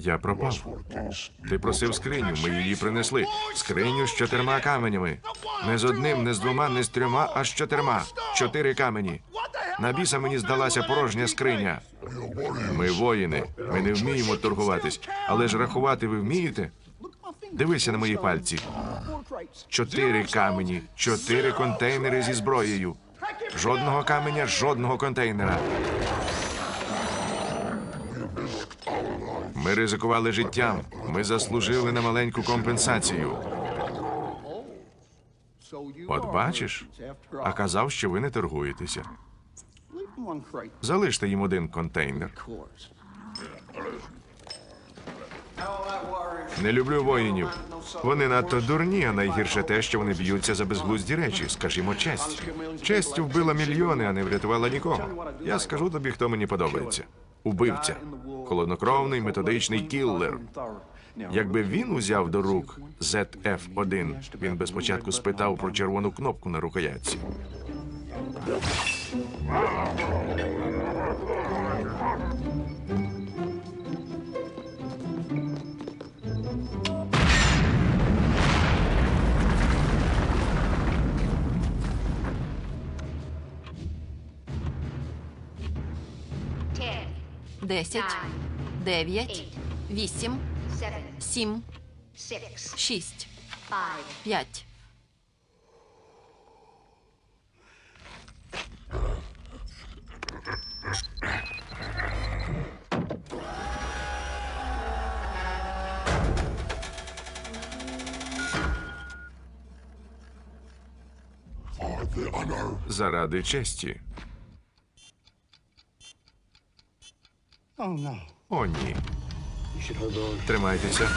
Я пропав. Ти просив скриню, ми її принесли. Скриню з чотирма каменями. Не з одним, не з двома, не з трьома, а з чотирма. Чотири камені. На біса мені здалася порожня скриня. Ми воїни, ми не вміємо торгуватись, але ж рахувати ви вмієте? Дивися на мої пальці. Чотири камені, чотири контейнери зі зброєю. Жодного каменя, жодного контейнера. Ми ризикували життям. Ми заслужили на маленьку компенсацію. От бачиш, а казав, що ви не торгуєтеся. Залиште їм один контейнер. Не люблю воїнів. Вони надто дурні, а найгірше те, що вони б'ються за безглузді речі, скажімо, честь. Честь вбила мільйони, а не врятувала нікого. Я скажу тобі, хто мені подобається. Убивця, холоднокровний методичний кіллер. Якби він узяв до рук ZF-1, він би спочатку спитав про червону кнопку на рукоятці. Десять, дев'ять, вісім, сім, шість, п'ять. Заради честі. О, ні. Тримайтеся.